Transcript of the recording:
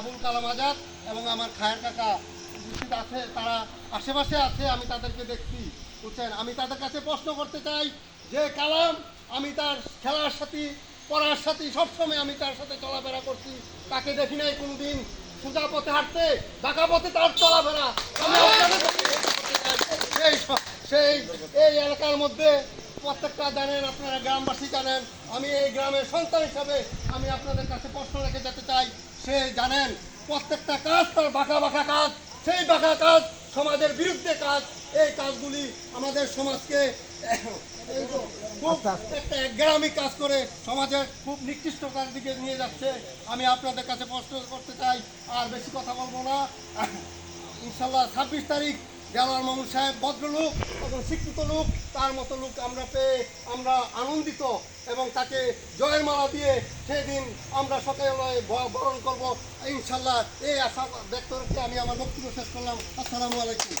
আবুল কালাম আজাদ এবং আমার খায়ের কাকা উপস্থিত আছে, তারা আশেপাশে আছে, আমি তাদেরকে দেখছি, বুঝছেন? আমি তাদের কাছে প্রশ্ন করতে চাই যে, কালাম, আমি তার খেলার সাথে, পড়ার সাথে, সবসময় আমি তার সাথে চলাফেরা করছি। তাকে দেখি নাই কোনোদিন। সোজা পথে হাঁটতে, বাঁকা পথে তার চলাফেরা। আমি। সেই সেই, এই এলাকার মধ্যে প্রত্যেকটা জানেন, আপনারা গ্রামবাসী জানেন, আমি এই গ্রামের সন্তান হিসাবে আমি আপনাদের কাছে প্রশ্ন রেখে যেতে চাই। সে জানেন প্রত্যেকটা কাজ তার বাঁকা বাঁকা কাজ সেই বাঁকা কাজ সমাজের বিরুদ্ধে কাজ। এই কাজগুলি আমাদের সমাজকে খুব একটা একগ্রামী কাজ করে সমাজের খুব নিকৃষ্ট কাজ দিকে নিয়ে যাচ্ছে। আমি আপনাদের কাছে প্রশ্ন করতে চাই আর বেশি কথা বলব না। ইনশাল্লাহ ছাব্বিশ তারিখ দেওয়ার মামুন সাহেব ভদ্রলোক এবং শিক্ষিত লোক, তার মতো লোক আমরা পেয়ে আমরা আনন্দিত এবং তাকে জয়ের মালা দিয়ে সেদিন আমরা সকালে বরণ করব। ইনশাল্লাহ এই আশা ব্যক্ত রেখে আমি আমার বক্তব্য শেষ করলাম। আসসালামু আলাইকুম।